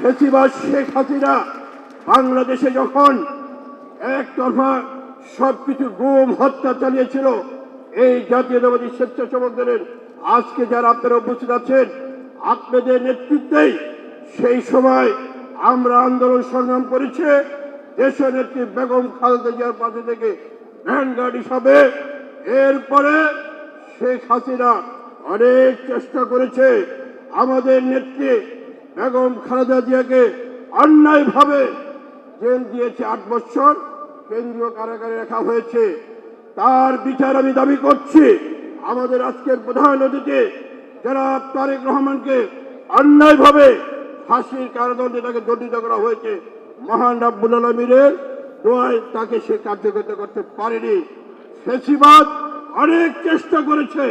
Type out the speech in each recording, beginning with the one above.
ফেসিবাদ শেখ হাসিনা বাংলাদেশে যখন একতরফা সবকিছু গুম হত্যা চালিয়েছিল, এই জাতীয়তাবাদী স্বেচ্ছাসেবক আজকে যারা আপনারা উপস্থিত আছেন, আপনাদের নেতৃত্বেই সেই সময় আমরা আন্দোলন সংগ্রাম করেছে। দেশের নেত্রী বেগম খালেদা জিয়ার পাশে থেকে ভ্যানগার্ড হিসাবে। এরপরে শেখ হাসিনা অনেক চেষ্টা করেছে আমাদের নেত্রী বেগম খালেদা জিয়াকে অন্যায়ভাবে জেল দিয়েছে আট বছর, কেন্দ্রীয় কারাগারে রাখা হয়েছে। তার বিচার আমি দাবি করছি, আমাদের আজকের প্রধান অতিথি যারা তারেক রহমানকে অন্যায়ভাবে ফাঁসির কারাদণ্ডে তাকে দণ্ডিত করা হয়েছে। মহান রাব্বুল আলমীর দোয়ায় তাকে সে কার্যকর করতে পারেনি। ফেসিবাদ অনেক চেষ্টা করেছে।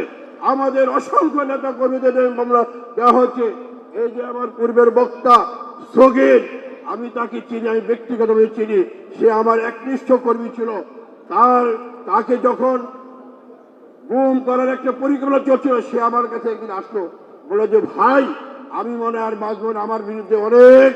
আমাদের অসংখ্য নেতা কর্মীদের মামলা দেওয়া হচ্ছে এই যে আমার পূর্বের বক্তা সগির আমি তাকে চিনি, আমি ব্যক্তিগতভাবে চিনি, সে আমার একনিষ্ঠ কর্মী ছিল। তার, তাকে যখন গুম করার একটা পরিকল্পনা চলছিল, সে আমার কাছে একদিন আসলো। বলল যে, ভাই, আমি মনে আর বাঁচবো আমার বিরুদ্ধে অনেক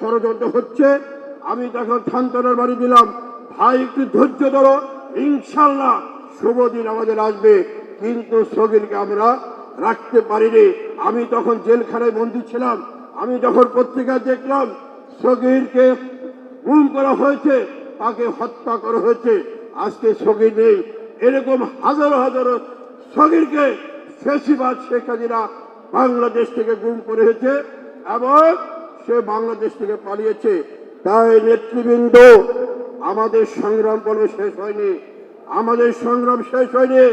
ষড়যন্ত্র হচ্ছে। আমি তখন সান্ত্বনার বাড়ি দিলাম। ভাই, একটু ধৈর্য ধরো। ইনশাল্লাহ শুভ দিন আমাদের আসবে। কিন্তু সগিরকে আমরা রাখতে পারিনি। আমি তখন জেলখানায় বন্দী ছিলাম। আমি যখন পত্রিকায় দেখলাম, সগীরকে গুম করা হয়েছে, তাকে হত্যা করা হয়েছে। আজকে সগীর নেই। এরকম হাজারো হাজারো সগীরকে ফেসিবাদ শেখ হাসিনা বাংলাদেশ থেকে গুম করে হয়েছে এবং সে বাংলাদেশ থেকে পালিয়েছে। তাই নেতৃবৃন্দ, আমাদের সংগ্রাম পর্ব শেষ হয়নি। আমাদের সংগ্রাম শেষ হয়নি।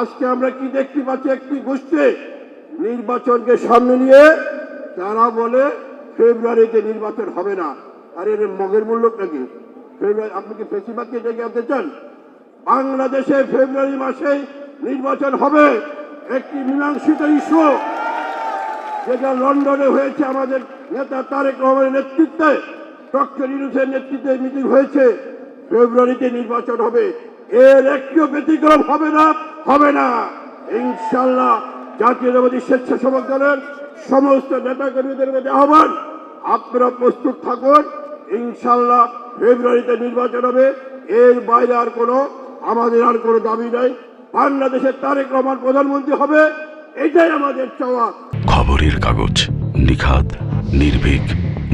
আজকে আমরা কি দেখতে পাচ্ছি একটি গোষ্ঠী? নির্বাচনকে সামনে নিয়ে তারা বলে ফেব্রুয়ারিতে নির্বাচন হবে না। আর এর মগের মূল্য নাকি? ফেব্রুয়ারি, আপনি কি ফেসিবাদকে ডেকে আনতে চান? বাংলাদেশে ফেব্রুয়ারি মাসে নির্বাচন হবে। একটি মীমাংসিত ইস্যু, যেটা লন্ডনে হয়েছে আমাদের নেতা তারেক রহমানের নেতৃত্বে, ডক্টর ইউনুসের নেতৃত্বে মিটিং হয়েছে। ফেব্রুয়ারিতে নির্বাচন হবে। এর একটিও ব্যতিক্রম হবে না হবে না। ইনশাল্লাহ জাতীয়তাবাদী স্বেচ্ছাসেবক দলের সমস্ত নেতাকর্মীদের মধ্যে আহ্বান, আপনারা প্রস্তুত থাকুন ইনশাল্লাহ ফেব্রুয়ারিতে নির্বাচন হবে। এর বাইরে আর কোনো, আমাদের আর কোনো দাবি নাই। বাংলাদেশের তারেক রহমান প্রধানমন্ত্রী হবে, এটাই আমাদের চাওয়া। খবরের কাগজ নিখাদ, নির্ভীক,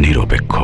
নিরপেক্ষ।